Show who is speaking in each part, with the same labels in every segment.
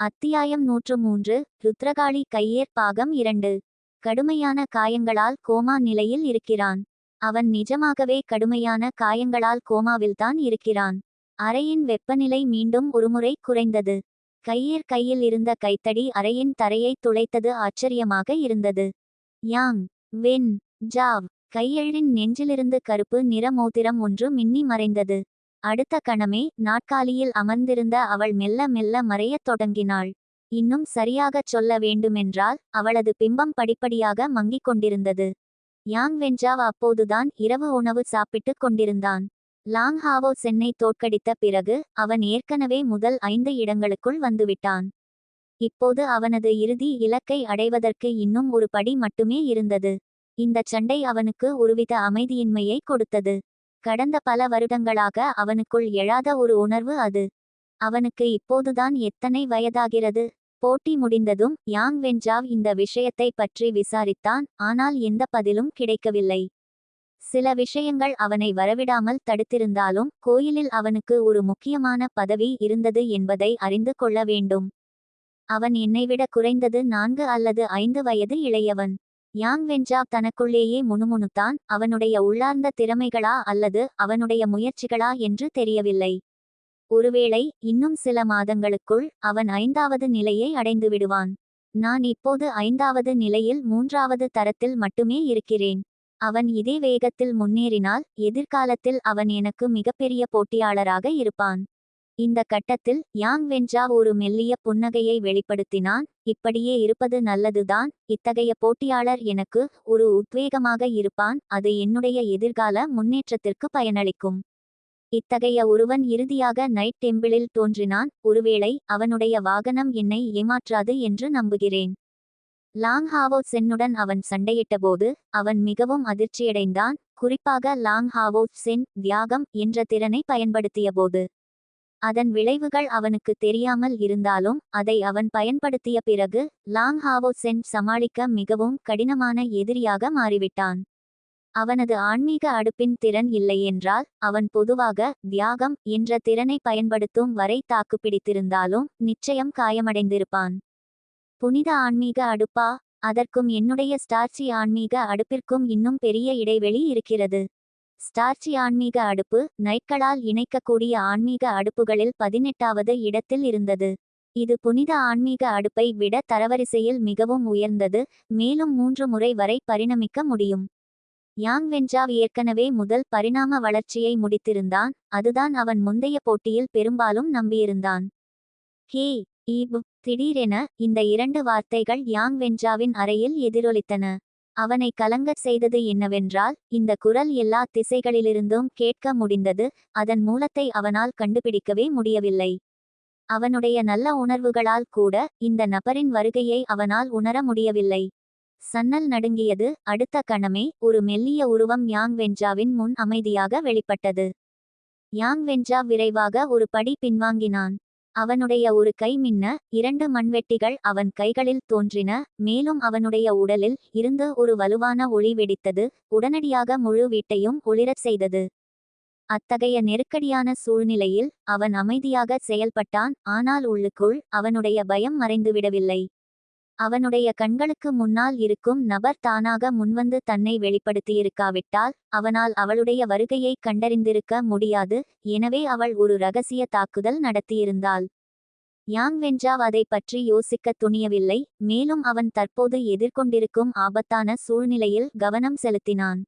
Speaker 1: அத்தியாயம் நூற்று மூன்று ருத்ரகாளி கையேற் பாகம் இரண்டு. கடுமையான காயங்களால் கோமா நிலையில் இருக்கிறான். அவன் நிஜமாகவே கடுமையான காயங்களால் கோமாவில்தான் இருக்கிறான். அறையின் வெப்பநிலை மீண்டும் ஒருமுறை குறைந்தது. கையேர் கையில் இருந்த கைத்தடி அறையின் தரையை துளைத்தது ஆச்சரியமாக இருந்தது. யாங் வென் ஜாவ் கையெழின் நெஞ்சிலிருந்து கருப்பு நிற மோதிரம் ஒன்று மின்னி மறைந்தது. அடுத்த கணமே நாற்காலியில் அமர்ந்திருந்த அவள் மெல்ல மெல்ல மறையத் தொடங்கினாள். இன்னும் சரியாகச் சொல்ல வேண்டுமென்றால் அவளது பிம்பம் படிப்படியாக மங்கிக் கொண்டிருந்தது. யாங் வென்ஜாவ் அப்போதுதான் இரவு உணவு சாப்பிட்டுக் கொண்டிருந்தான். லாங் ஹாவோ சென்னை தோற்கடித்த பிறகு அவன் ஏற்கனவே முதல் ஐந்து இடங்களுக்குள் வந்துவிட்டான். இப்போது அவனது இறுதி இலக்கை அடைவதற்கு இன்னும் ஒரு படி மட்டுமே இருந்தது. இந்தச் சண்டை அவனுக்கு ஒருவித அமைதியின்மையை கொடுத்தது. கடந்த பல வருடங்களாக அவனுக்குள் எழாத ஒரு உணர்வு அது. அவனுக்கு இப்போதுதான் எத்தனை வயதாகிறது. போட்டி முடிந்ததும் யாங் வென்ஜாவ் இந்த விஷயத்தை பற்றி விசாரித்தான் ஆனால் எந்த பதிலும் கிடைக்கவில்லை. சில விஷயங்கள் அவனை வரவிடாமல் தடுத்திருந்தாலும் கோயிலில் அவனுக்கு ஒரு முக்கியமான பதவி இருந்தது என்பதை அறிந்து கொள்ள வேண்டும். அவன் என்னைவிட குறைந்தது நான்கு அல்லது ஐந்து வயது இளையவன். யாங் வென்ஜாப் தனக்குள்ளேயே முணுமுணுத்தான் அவனுடைய உள்ளார்ந்த திறமைகளா அல்லது அவனுடைய முயற்சிகளா என்று தெரியவில்லை. ஒருவேளை இன்னும் சில மாதங்களுக்குள் அவன் ஐந்தாவது நிலையை அடைந்து விடுவான். நான் இப்போது ஐந்தாவது நிலையில் மூன்றாவது தரத்தில் மட்டுமே இருக்கிறேன். அவன் இதே வேகத்தில் முன்னேறினால் எதிர்காலத்தில் அவன் எனக்கு மிகப்பெரிய போட்டியாளராக இருப்பான். இந்த கட்டத்தில் யாங் வென்ஜா ஒரு மெல்லிய புன்னகையை வெளிப்படுத்தினான். இப்படியே இருப்பது நல்லதுதான். இத்தகைய போட்டியாளர் எனக்கு ஒரு உத்வேகமாக இருப்பான். அது என்னுடைய எதிர்கால முன்னேற்றத்திற்கு பயனளிக்கும். இத்தகைய ஒருவன் இறுதியாக நைட் டெம்பிளில் தோன்றினான். ஒருவேளை அவனுடைய வாகனம் என்னை ஏமாற்றாது என்று நம்புகிறேன். லாங் ஹாவோ சென்னுடன் அவன் சண்டையிட்டபோது அவன் மிகவும் அதிர்ச்சியடைந்தான். குறிப்பாக லாங் ஹாவோ சென் தியாகம் என்ற திறனை பயன்படுத்தியபோது. அதன் விளைவுகள் அவனுக்கு தெரியாமல் இருந்தாலும் அதை அவன் பயன்படுத்திய பிறகு லாங் ஹாவோ சென் சமாளிக்க மிகவும் கடினமான எதிரியாக மாறிவிட்டான். அவனது ஆன்மீக அடுப்பின் திறன் இல்லையென்றால் அவன் பொதுவாக தியாகம் என்ற திறனை பயன்படுத்தும் வரை தாக்குப்பிடித்திருந்தாலும் நிச்சயம் காயமடைந்திருப்பான். புனித ஆன்மீக அடுப்பா? அதற்கும் என்னுடைய ஸ்டார்ச்சி ஆன்மீக அடுப்பிற்கும் இன்னும் பெரிய இடைவெளி இருக்கிறது. ஸ்டார்ச்சி ஆன்மீக அடுப்பு நைட்களால் இணைக்கக்கூடிய ஆன்மீக அடுப்புகளில் பதினெட்டாவது இடத்தில் இருந்தது. இது புனித ஆன்மீக அடுப்பை விட தரவரிசையில் மிகவும் உயர்ந்தது மேலும் மூன்று முறை வரை பரிணமிக்க முடியும். யாங் வென்ஜாவ் ஏற்கனவே முதல் பரிணாம வளர்ச்சியை முடித்திருந்தான் அதுதான் அவன் முந்தைய போட்டியில் பெரும்பாலும் நம்பியிருந்தான். ஹே ஈப் திடீரென இந்த இரண்டு வார்த்தைகள் யாங் வென்ஜாவின் அறையில் எதிரொலித்தன. அவனை கலங்கச் செய்தது என்னவென்றால் இந்த குரல் எல்லா திசைகளிலிருந்தும் கேட்க முடிந்தது அதன் மூலத்தை அவனால் கண்டுபிடிக்கவே முடியவில்லை. அவனுடைய நல்ல உணர்வுகளால் கூட இந்த நபரின் வருகையை அவனால் உணர முடியவில்லை. சன்னல் நடுங்கியது அடுத்த கணமே ஒரு மெல்லிய உருவம் யாங் வென்ஜாவின் முன் அமைதியாக வெளிப்பட்டது. யாங் வென்ஜா விரைவாக ஒரு படி பின்வாங்கினான். அவனுடைய ஒரு கை மின்ன இரண்டு மண்வெட்டிகள் அவன் கைகளில் தோன்றின மேலும் அவனுடைய உடலில் இருந்து ஒரு வலுவான ஒளி வெடித்தது உடனடியாக முழு வீட்டையும் ஒளிரச் செய்தது. அத்தகைய நெருக்கடியான சூழ்நிலையில் அவன் அமைதியாக செயல்பட்டான் ஆனால் உள்ளுக்குள் அவனுடைய பயம் மறைந்துவிடவில்லை. அவனுடைய கண்களுக்கு முன்னால் இருக்கும் நபர் தானாக முன்வந்து தன்னை வெளிப்படுத்தியிருக்காவிட்டால் அவனால் அவளுடைய வருகையை கண்டறிந்திருக்க முடியாது எனவே அவள் ஒரு ரகசிய தாக்குதல் நடத்தியிருந்தாள். யாங் வென்ஜாவ் அதை பற்றி யோசிக்க துணியவில்லை மேலும் அவன் தற்போது எதிர்கொண்டிருக்கும் ஆபத்தான சூழ்நிலையில் கவனம் செலுத்தினான்.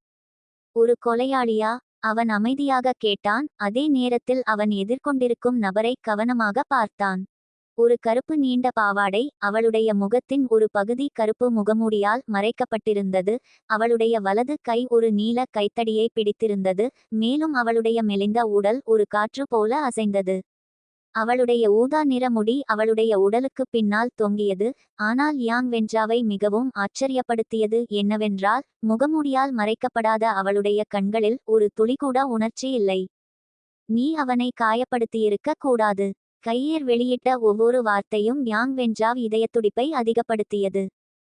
Speaker 1: ஒரு கொலையாளியா? அவன் அமைதியாக கேட்டான் அதே நேரத்தில் அவன் எதிர்கொண்டிருக்கும் நபரை கவனமாக பார்த்தான். ஒரு கருப்பு நீண்ட பாவாடை அவளுடைய முகத்தின் ஒரு பகுதி கருப்பு முகமூடியால் மறைக்கப்பட்டிருந்தது. அவளுடைய வலது கை ஒரு நீல கைத்தடியை பிடித்திருந்தது. மேலும் அவளுடைய மெலிந்த உடல் ஒரு காற்று போல அசைந்தது. அவளுடைய ஊதா நிற முடி அவளுடைய உடலுக்கு பின்னால் தொங்கியது. ஆனால் யாங் வென்ஜாவை மிகவும் ஆச்சரியப்படுத்தியது என்னவென்றால் முகமூடியால் மறைக்கப்படாத அவளுடைய கண்களில் ஒரு துளிகூட உணர்ச்சி இல்லை. நீ அவனை காயப்படுத்தியிருக்க கூடாது. கையேர் வெளியிட்ட ஒவ்வொரு வார்த்தையும் யாங் வென்ஜாவ் இதயத்துடிப்பை அதிகப்படுத்தியது.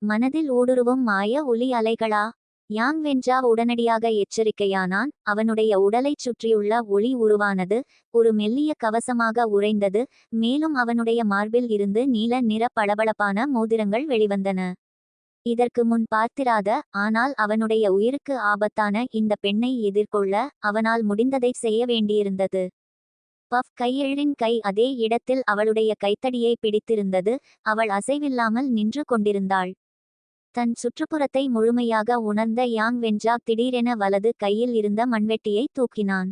Speaker 1: மனதில் ஊடுருவும் மாய ஒலி அலைகளா? யாங் வென்ஜாவ் உடனடியாக எச்சரிக்கையானான். அவனுடைய உடலைச் சுற்றியுள்ள ஒளி உருவானது ஒரு மெல்லிய கவசமாக உறைந்தது மேலும் அவனுடைய மார்பில் இருந்து நீல நிற பளபளப்பான மோதிரங்கள் வெளிவந்தன. இதற்கு முன் பார்த்திராத ஆனால் அவனுடைய உயிருக்கு ஆபத்தான இந்த பெண்ணை எதிர்கொள்ள அவனால் முடிந்ததை செய்ய வேண்டியிருந்தது. பஃப் கையெழின் கை அதே இடத்தில் அவளுடைய கைத்தடியை பிடித்திருந்தது. அவள் அசைவில்லாமல் நின்று கொண்டிருந்தாள். தன் சுற்றுப்புறத்தை முழுமையாக உணர்ந்த யாங் வென்ஜா திடீரென வலது கையில் இருந்த மண்வெட்டியை தூக்கினான்.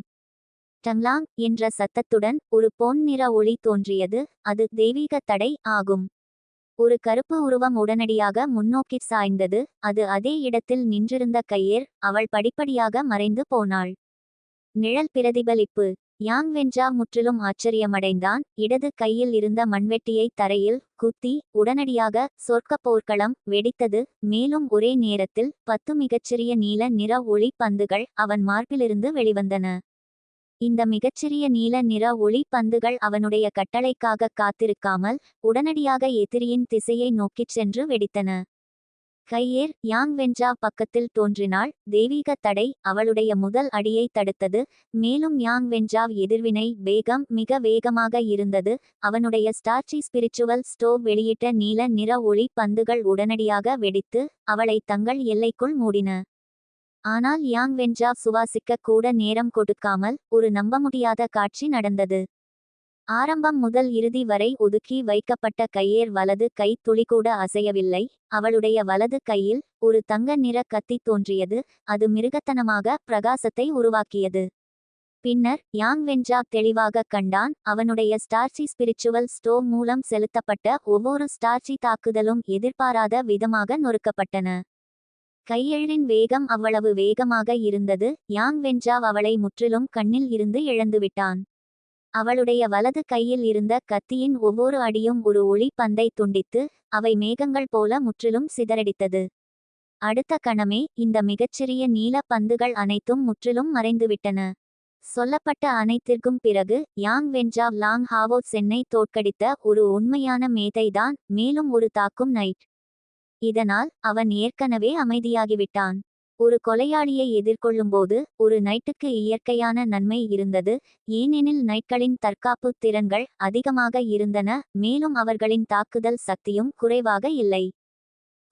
Speaker 1: டங்லாங் என்ற சத்தத்துடன் ஒரு பொன் நிற ஒளி தோன்றியது. அது தெய்வீக தடை ஆகும். ஒரு கருப்பு உருவம் உடனடியாக முன்னோக்கிச் சாய்ந்தது. அது அதே இடத்தில் நின்றிருந்த கையேர் அவள் படிப்படியாக மறைந்து போனாள். நிழல் பிரதிபலிப்பு. யாங் வென்ஜா முற்றிலும் ஆச்சரியமடைந்தான். இடது கையில் இருந்த மண்வெட்டியை தரையில் குத்தி உடனடியாக சொர்க்க போர்க்களம் வெடித்தது. மேலும் ஒரே நேரத்தில் பத்து மிகச்சிறிய நீல நிற ஒளி பந்துகள் அவன் மார்பிலிருந்து வெளிவந்தன. இந்த மிகச்சிறிய நீல நிற ஒளி பந்துகள் அவனுடைய கட்டளைக்காக காத்திருக்காமல் உடனடியாக எதிரியின் திசையை நோக்கிச் சென்று வெடித்தன. கையேர் யாங் வென்ஜா பக்கத்தில் தோன்றினாள். தெய்வீக தடை அவளுடைய முதல் அடியை தடுத்தது. மேலும் யாங் வென்ஜாவ் எதிர்வினை வேகம் மிக வேகமாக இருந்தது. அவனுடைய ஸ்டார்ச்சி ஸ்பிரிச்சுவல் ஸ்டோவ் வெளியிட்ட நீல நிற ஒளி பந்துகள் உடனடியாக வெடித்து அவளை தங்கள் எல்லைக்குள் மூடின. ஆனால் யாங் வென்றா சுவாசிக்க கூட நேரம் கொடுக்காமல் ஒரு நம்ப முடியாத காட்சி நடந்தது. ஆரம்பம் முதல் இறுதி வரை ஒதுக்கி வைக்கப்பட்ட கையேர் வலது கை துளிகூட அசையவில்லை. அவளுடைய வலது கையில் ஒரு தங்க நிற கத்தி தோன்றியது. அது மிருகத்தனமாக பிரகாசத்தை உருவாக்கியது. பின்னர் யாங் வென்ஜா தெளிவாக கண்டான். அவனுடைய ஸ்டார்ச்சி ஸ்பிரிச்சுவல் ஸ்டோவ் மூலம் செலுத்தப்பட்ட ஒவ்வொரு ஸ்டார்ச்சி தாக்குதலும் எதிர்பாராத விதமாக நொறுக்கப்பட்டன. கையெழின் வேகம் அவ்வளவு வேகமாக இருந்தது. யாங் வென்ஜாவ் அவளை முற்றிலும் கண்ணில் இருந்து இழந்துவிட்டான். அவளுடைய வலது கையில் இருந்த கத்தியின் ஒவ்வொரு அடியும் ஒரு ஒளி பந்தை துண்டித்து அவை மேகங்கள் போல முற்றிலும் சிதறடித்தது. அடுத்த கணமே இந்த மிகச்சிறிய நீல பந்துகள் அனைத்தும் முற்றிலும் மறைந்துவிட்டன. சொல்லப்பட்ட அனைத்திற்கும் பிறகு Yang Wenzhao Long Hao Chen தோற்கடித்த ஒரு உண்மையான மேதைதான் மேலும் ஒரு தாக்கும் நைட். இதனால் அவன் ஏற்கனவே அமைதியாகிவிட்டான். ஒரு கொலையாளியை எதிர்கொள்ளும்போது ஒரு நைட்டுக்கு இயற்கையான நன்மை இருந்தது. ஏனெனில் நைட்களின் தற்காப்பு திறன்கள் அதிகமாக இருந்தன மேலும் அவர்களின் தாக்குதல் சக்தியும் குறைவாக இல்லை.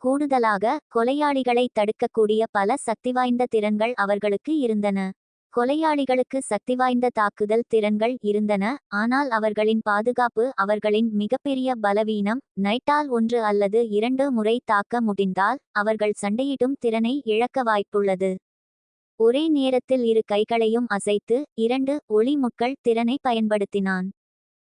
Speaker 1: கூடுதலாக கொலையாளிகளை தடுக்கக்கூடிய பல சக்திவாய்ந்த திறன்கள் அவர்களுக்கு இருந்தன. கொலையாளிகளுக்கு சக்திவாய்ந்த தாக்குதல் திறன்கள் இருந்தன ஆனால் அவர்களின் பாதுகாப்பு அவர்களின் மிகப்பெரிய பலவீனம் நைட்டால் ஒன்று அல்லது இரண்டு முறை தாக்க முடிந்தால் அவர்கள் சண்டையிடும் திறனை இழக்க வாய்ப்புள்ளது. ஒரே நேரத்தில் இரு கைகளையும் அசைத்து இரண்டு ஒளி முட்கள் திறனை பயன்படுத்தினான்.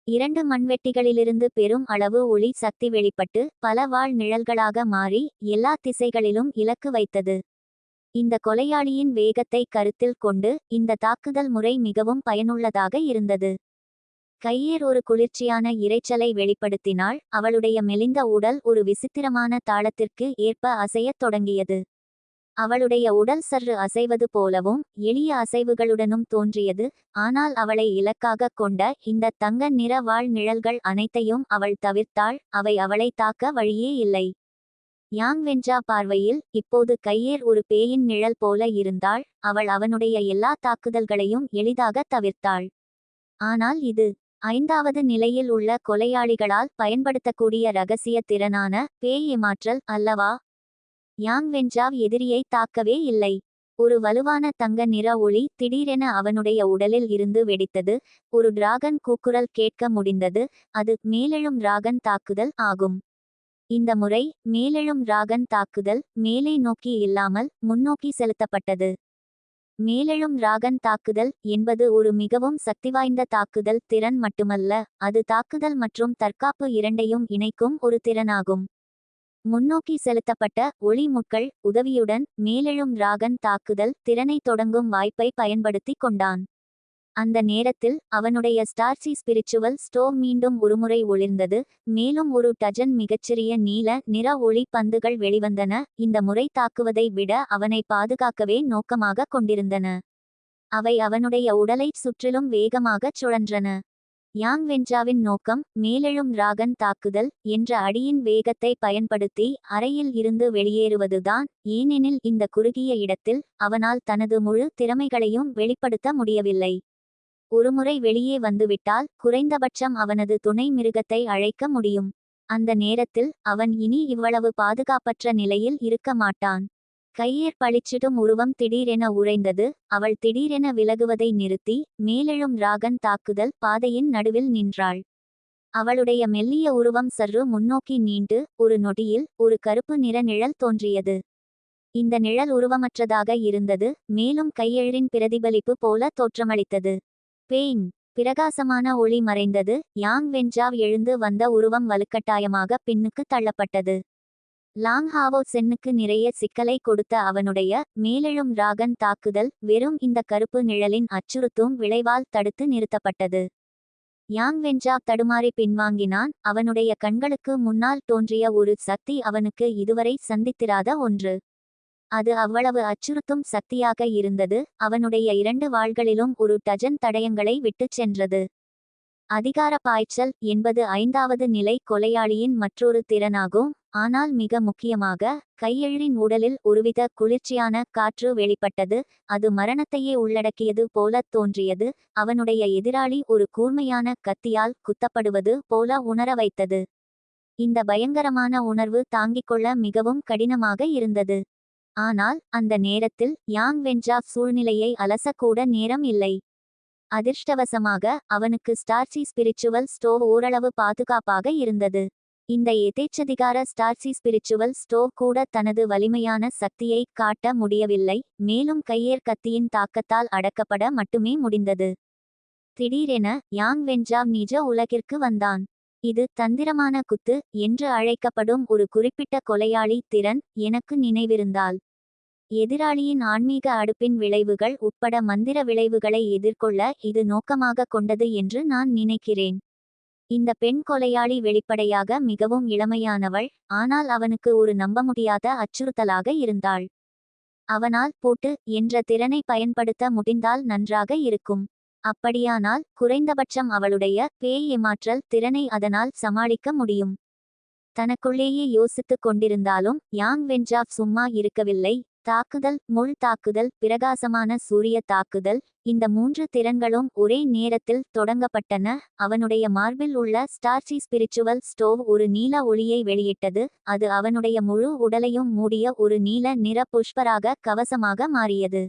Speaker 1: இரண்டு மண்வெட்டிகளிலிருந்து பெரும் அளவு ஒளி சக்தி வெளிப்பட்டு பல வாழ் நிழல்களாக மாறி எல்லா திசைகளிலும் இலக்கு வைத்தது. இந்த கொலையாளியின் வேகத்தை கருத்தில் கொண்டு இந்த தாக்குதல் முறை மிகவும் பயனுள்ளதாக இருந்தது. கையேர் ஒரு குளிர்ச்சியான இரைச்சலை வெளிப்படுத்தினாள் அவளுடைய மெலிந்த உடல் ஒரு விசித்திரமான தாளத்திற்கு ஏற்ப அசையத் தொடங்கியது. அவளுடைய உடல் சற்று அசைவது போலவும் எளிய அசைவுகளுடனும் தோன்றியது ஆனால் அவளை இலக்காக கொண்ட இந்த தங்க நிற வாழ் நிழல்கள் அனைத்தையும் அவள் தவிர்த்தாள் அவை அவளை தாக்க வழியே இல்லை. யாங் வென்றா பார்வையில் இப்போது கையேர் ஒரு பேயின் நிழல் போல இருந்தாள். அவள் அவனுடைய எல்லா தாக்குதல்களையும் எளிதாக தவிர்த்தாள். ஆனால் இது ஐந்தாவது நிலையில் உள்ள கொலையாளிகளால் பயன்படுத்தக்கூடிய ரகசிய திறனான பேய் ஏமாற்றல் அல்லவா? யாங் வென்றாவ் எதிரியை தாக்கவே இல்லை. ஒரு வலுவான தங்க நிற ஒளி திடீரென அவனுடைய உடலில் இருந்து வெடித்தது. ஒரு டிராகன் கூக்குரல் கேட்க முடிந்தது. அது மேலெழும் டிராகன் தாக்குதல் ஆகும். இந்த முறை மேலெழும் ராகன் தாக்குதல் மேலே நோக்கி இல்லாமல் முன்னோக்கி செலுத்தப்பட்டது. மேலெழும் ராகன் தாக்குதல் என்பது ஒரு மிகவும் சக்திவாய்ந்த தாக்குதல் திறன் மட்டுமல்ல அது தாக்குதல் மற்றும் தற்காப்பு இரண்டையும் இணைக்கும் ஒரு திறனாகும். முன்னோக்கி செலுத்தப்பட்ட ஒளி முட்கள் உதவியுடன் மேலெழும் ராகன் தாக்குதல் திறனை தொடங்கும் வாய்ப்பை பயன்படுத்தி கொண்டான். அந்த நேரத்தில் அவனுடைய ஸ்டார்சி ஸ்பிரிச்சுவல் ஸ்டோவ் மீண்டும் ஒருமுறை ஒளிர்ந்தது. மேலும் ஒரு டஜன் மிகச்சிறிய நீல நிற ஒளி பந்துகள் வெளிவந்தன. இந்த முறை தாக்குவதை விட அவனை பாதுகாக்கவே நோக்கமாக கொண்டிருந்தன. அவை அவனுடைய உடலைச் சுற்றிலும் வேகமாகச் சுழன்றன. யாங் வென்ஜாவின் நோக்கம் மேலெழும் ராகன் தாக்குதல் என்ற அடியின் வேகத்தை பயன்படுத்தி அறையில் இருந்து வெளியேறுவதுதான். ஏனெனில் இந்த குறுகிய இடத்தில் அவனால் தனது முழு திறமைகளையும் வெளிப்படுத்த முடியவில்லை. ஒருமுறை வெளியே வந்துவிட்டால் குறைந்தபட்சம் அவனது துணை மிருகத்தை அழைக்க முடியும். அந்த நேரத்தில் அவன் இனி இவ்வளவு பாதுகாப்பற்ற நிலையில் இருக்க மாட்டான். கையேற் பளிச்சிடும் உருவம் திடீரென உறைந்தது. அவள் திடீரென விலகுவதை நிறுத்தி மேலெழும் ராகன் தாக்குதல் பாதையின் நடுவில் நின்றாள். அவளுடைய மெல்லிய உருவம் சற்று முன்னோக்கி நீண்டு ஒரு நொடியில் ஒரு கருப்பு நிற நிழல் தோன்றியது. இந்த நிழல் உருவமற்றதாக இருந்தது. மேலும் கையெழின் பிரதிபலிப்பு போல தோற்றமளித்தது. பேங் பிரகாசமான ஒளி மறைந்தது. யாங் வென்ஜாவ் எழுந்து வந்த உருவம் வலுக்கட்டாயமாக பின்னுக்கு தள்ளப்பட்டது. லாங் ஹாவோ சென்னுக்கு நிறைய சிக்கலை கொடுத்த அவனுடைய மேலெழும் ராகன் தாக்குதல் வெறும் இந்த கருப்பு நிழலின் அச்சுறுத்தும் விளைவால் தடுத்து நிறுத்தப்பட்டது. யாங் வென்ஜா தடுமாறி பின்வாங்கினான். அவனுடைய கண்களுக்கு முன்னால் தோன்றிய ஒரு சக்தி அவனுக்கு இதுவரை சந்தித்திராத ஒன்று. அது அவ்வளவு அச்சுறுத்தும் சக்தியாக இருந்தது அவனுடைய இரண்டு வாள்களிலும் ஒரு டஜன் தடயங்களை விட்டுச் சென்றது. அதிகார பாய்ச்சல் என்பது ஐந்தாவது நிலை கொலையாளியின் மற்றொரு திறனாகும் ஆனால் மிக முக்கியமாக கையெழின் உடலில் ஒருவித குளிர்ச்சியான காற்று வெளிப்பட்டது அது மரணத்தையே உள்ளடக்கியது போல தோன்றியது அவனுடைய எதிராளி ஒரு கூர்மையான கத்தியால் குத்தப்படுவது போல உணர வைத்தது. இந்த பயங்கரமான உணர்வு தாங்கிக் கொள்ள மிகவும் கடினமாக இருந்தது. ஆனால் அந்த நேரத்தில் யாங் வென்ஜா சூழ்நிலையை அலசக்கூட நேரம் இல்லை. அதிர்ஷ்டவசமாக அவனுக்கு ஸ்டார்சி ஸ்பிரிச்சுவல் ஸ்டோவ் ஓரளவு பாதுகாப்பாக இருந்தது. இந்த எதேச்சதிகார ஸ்டார்சி ஸ்பிரிச்சுவல் ஸ்டோவ் கூட தனது வலிமையான சக்தியை காட்ட முடியவில்லை மேலும் கையேர் கத்தியின் தாக்கத்தால் அடக்கப்பட மட்டுமே முடிந்தது. திடீரென யாங் வென்ஜாவ் நிஜ உலகிற்கு வந்தான். இது தந்திரமான குத்து என்று அழைக்கப்படும் ஒரு குறிப்பிட்ட கொலையாளி திறன் எனக்கு நினைவிருந்தால். எதிராளியின் ஆன்மீக அடுப்பின் விளைவுகள் உட்பட மந்திர விளைவுகளை எதிர்கொள்ள இது நோக்கமாக கொண்டது என்று நான் நினைக்கிறேன். இந்த பெண் கொலையாளி வெளிப்படையாக மிகவும் இளமையானவள் ஆனால் அவனுக்கு ஒரு நம்ப முடியாத அச்சுறுத்தலாக இருந்தாள். அவனால் போட்டு என்ற திறனை பயன்படுத்த முடிந்தால் நன்றாக இருக்கும். அப்படியானால் குறைந்தபட்சம் அவளுடைய பேய் ஏமாற்றல் திறனை அதனால் சமாளிக்க முடியும். தனக்குள்ளேயே யோசித்துக் கொண்டிருந்தாலும் யாங் வென்ஜாப் சும்மா இருக்கவில்லை. தாக்குதல் முள் தாக்குதல் பிரகாசமான சூரிய தாக்குதல் இந்த மூன்று திறன்களும் ஒரே நேரத்தில் தொடங்கப்பட்டன. அவனுடைய மார்பில் உள்ள ஸ்டார்ச்சி ஸ்பிரிச்சுவல் ஸ்டோவ் ஒரு நீல ஒளியை வெளியிட்டது. அது அவனுடைய முழு உடலையும் மூடிய ஒரு நீல நிற புஷ்பராக கவசமாக மாறியது.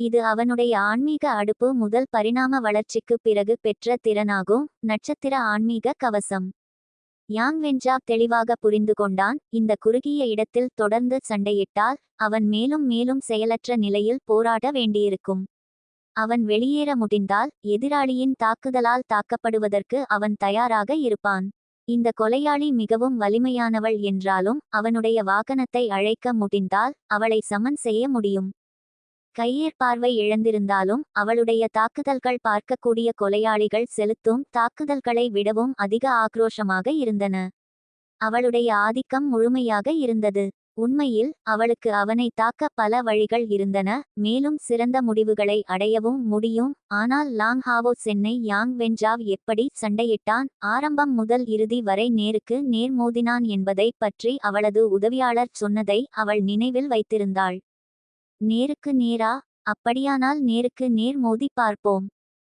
Speaker 1: இது அவனுடைய ஆன்மீக அடுப்பு முதல் பரிணாம வளர்ச்சிக்கு பிறகு பெற்ற திறனாகும் நட்சத்திர ஆன்மீக கவசம். யாங் வென்ஜா தெளிவாக புரிந்து கொண்டான் இந்த குறுகிய இடத்தில் தொடர்ந்து சண்டையிட்டால் அவன் மேலும் மேலும் செயலற்ற நிலையில் போராட வேண்டியிருக்கும். அவன் வெளியேற முடிந்தால் எதிராளியின் தாக்குதலால் தாக்கப்படுவதற்கு அவன் தயாராக இருப்பான். இந்த கொலையாளி மிகவும் வலிமையானவள் என்றாலும் அவனுடைய வாகனத்தை அழைக்க முடிந்தால் அவளை சமன் செய்ய முடியும். கையேற்பார்வை இழந்திருந்தாலும் அவளுடைய தாக்குதல்கள் பார்க்கக்கூடிய கொலையாளிகள் செலுத்தும் தாக்குதல்களை விடவும் அதிக ஆக்ரோஷமாக இருந்தன. அவளுடைய ஆதிக்கம் முழுமையாக இருந்தது. உண்மையில் அவளுக்கு அவனை தாக்க பல வழிகள் இருந்தன மேலும் சிறந்த முடிவுகளை அடையவும் முடியும். ஆனால் Long Hao Chen Yang Wenzhao எப்படி சண்டையிட்டான்? ஆரம்பம் முதல் இறுதி வரை நேருக்கு நேர் மோதினான் என்பதை பற்றி அவளது உதவியாளர் சொன்னதை அவள் நினைவில் வைத்திருந்தாள். நேருக்கு நேரா? அப்படியானால் நேருக்கு நேர் மோதி பார்ப்போம்.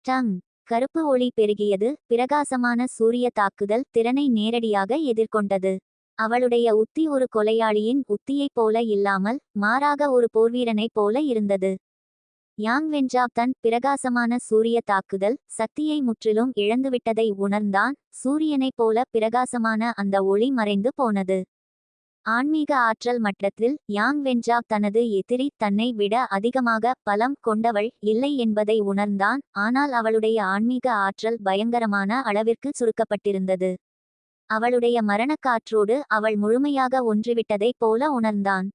Speaker 1: டங்! கருப்பு ஒளி பெருகியது. பிரகாசமான சூரிய தாக்குதல் திறனை நேரடியாக எதிர்கொண்டது. அவளுடைய உத்தி ஒரு கொலையாளியின் உத்தியைப் போல இல்லாமல் மாறாக ஒரு போர்வீரனைப் போல இருந்தது. யாங் வென்ஜாப் தன் பிரகாசமான சூரிய தாக்குதல் சக்தியை முற்றிலும் இழந்துவிட்டதை உணர்ந்தான். சூரியனைப் போல பிரகாசமான அந்த ஒளி மறைந்து போனது. ஆன்மீக ஆற்றல் மட்டத்தில் யாங் வென்ஜா தனது எதிரி தன்னை விட அதிகமாக பலம் கொண்டவள் இல்லை என்பதை உணர்ந்தான் ஆனால் அவளுடைய ஆன்மீக ஆற்றல் பயங்கரமான அளவிற்கு சுருக்கப்பட்டிருந்தது. அவளுடைய மரணக்காற்றோடு அவள் முழுமையாக ஒன்றிவிட்டதைப் போல உணர்ந்தான்.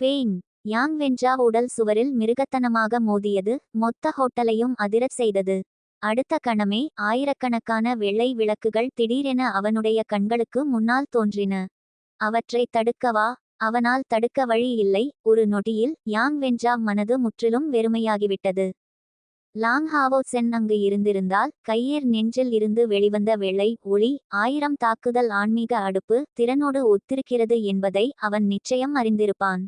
Speaker 1: பேங் யாங் வென்ஜா உடல் சுவரில் மிருகத்தனமாக மோதியது மொத்த ஹோட்டலையும் அதிரச் செய்தது. அடுத்த கணமே ஆயிரக்கணக்கான வெள்ளை விளக்குகள் திடீரென அவனுடைய கண்களுக்கு முன்னால் தோன்றின. அவற்றை தடுக்கவா? அவனால் தடுக்க வழி இல்லை. ஒரு நொடியில் யாங் வென்ஜா மனது முற்றிலும் வெறுமையாகிவிட்டது. லாங் ஹாவோ சென் அங்கு இருந்திருந்தால் கையேர் நெஞ்சில் இருந்து வெளிவந்த வெள்ளை ஒளி ஆயிரம் தாக்குதல் ஆன்மீக அடுப்பு திறனோடு ஒத்திருக்கிறது என்பதை அவன் நிச்சயம் அறிந்திருப்பான்.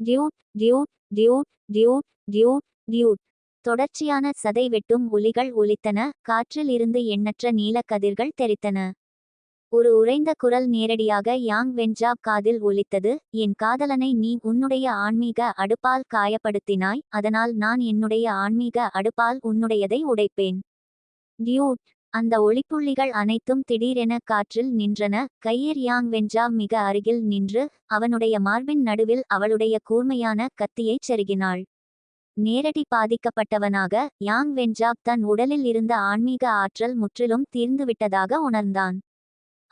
Speaker 1: Dude dude dude dude dude dude. தொடர்ச்சியான சதை வெட்டும் ஒலிகள் ஒலித்தன. காற்றில் இருந்து எண்ணற்ற நீலக் கதிர்கள் தெரித்தன ஒரு உறைந்த குரல் நேரடியாக யாங் வென்ஜாப் காதில் ஒலித்தது என் காதலனை நீ உன்னுடைய ஆன்மீக அடுப்பால் காயப்படுத்தினாய் அதனால் நான் என்னுடைய ஆன்மீக அடுப்பால் உன்னுடையதை உடைப்பேன். டியூட். அந்த ஒளிப்புள்ளிகள் அனைத்தும் திடீரென காற்றில் நின்றன கையர் யாங் வென்ஜாப் மிக அருகில் நின்று அவனுடைய மார்பின் நடுவில் அவளுடைய கூர்மையான கத்தியைச் செருகினாள். நேரடி பாதிக்கப்பட்டவனாக யாங் வென்ஜாப் தன் உடலில் இருந்த ஆன்மீக ஆற்றல் முற்றிலும் தீர்ந்துவிட்டதாக உணர்ந்தான்.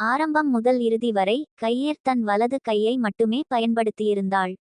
Speaker 1: ஆரம்பம் முதல் இறுதி வரை கையேர் தன் வலது கையை மட்டுமே பயன்படுத்தியிருந்தாள்.